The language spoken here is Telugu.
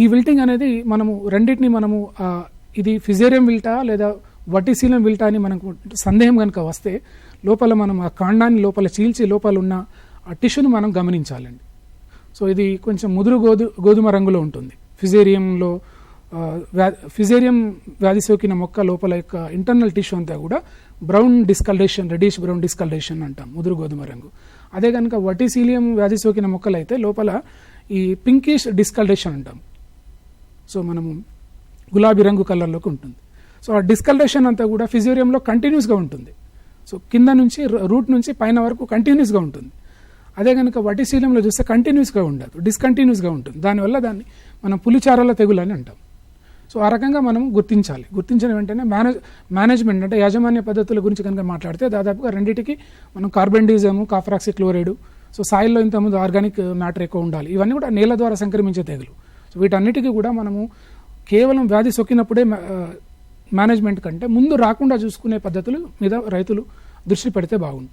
ఈ విల్టింగ్ అనేది మనము రెండింటిని మనము ఇది ఫిజేరియం విల్టా లేదా వటిశీలం విల్టా అని మనకు సందేహం కనుక వస్తే లోపల మనం ఆ కాండాన్ని లోపల చీల్చి లోపల ఉన్న ఆ టిష్యూని మనం గమనించాలండి. సో ఇది కొంచెం ముదురు గోధు గోధుమ రంగులో ఉంటుంది. ఫిజేరియంలో వ్యా ఫిజేరియం వ్యాధి సోకిన మొక్క లోపల యొక్క ఇంటర్నల్ టిష్యూ అంతా కూడా brown discolouration reddish brown discolouration అంటాం ముదురు గోధుమ రంగు. అదే కనుక వటిసీలియం వ్యాధి సోకిన మొక్కలైతే లోపల ఈ పింకిష్ డిస్కల్డేషన్ అంటాం. సో మనము గులాబీ రంగు కలర్లోకి ఉంటుంది. సో ఆ డిస్కలరేషన్ అంతా కూడా ఫిజియోరియంలో కంటిన్యూస్గా ఉంటుంది. సో కింద నుంచి రూట్ నుంచి పైన వరకు కంటిన్యూస్గా ఉంటుంది. అదే కనుక వటిశీలంలో చూస్తే కంటిన్యూస్గా ఉండదు డిస్కంటిన్యూస్గా ఉంటుంది. దానివల్ల దాన్ని మనం పులిచారాల తెగులు అని అంటాం. సో ఆ రకంగా మనం గుర్తించాలి. గుర్తించిన వెంటనే మేనేజ్ మేనేజ్మెంట్ అంటే యాజమాన్య పద్ధతుల గురించి కనుక మాట్లాడితే దాదాపుగా రెండింటికి మనం కార్బన్ డీజము క్లోరైడ్ సో సాయిల్లో ఇంతకుముందు ఆర్గానిక్ మ్యాటర్ ఎక్కువ ఉండాలి. ఇవన్నీ కూడా నేల ద్వారా సంక్రమించే తెగులు. వీటన్నిటికీ కూడా మనము కేవలం వ్యాధి సోకినప్పుడే మేనేజ్మెంట్ కంటే ముందు రాకుండా చూసుకునే పద్ధతులు మీద రైతులు దృష్టి పెడితే బాగుంటుంది.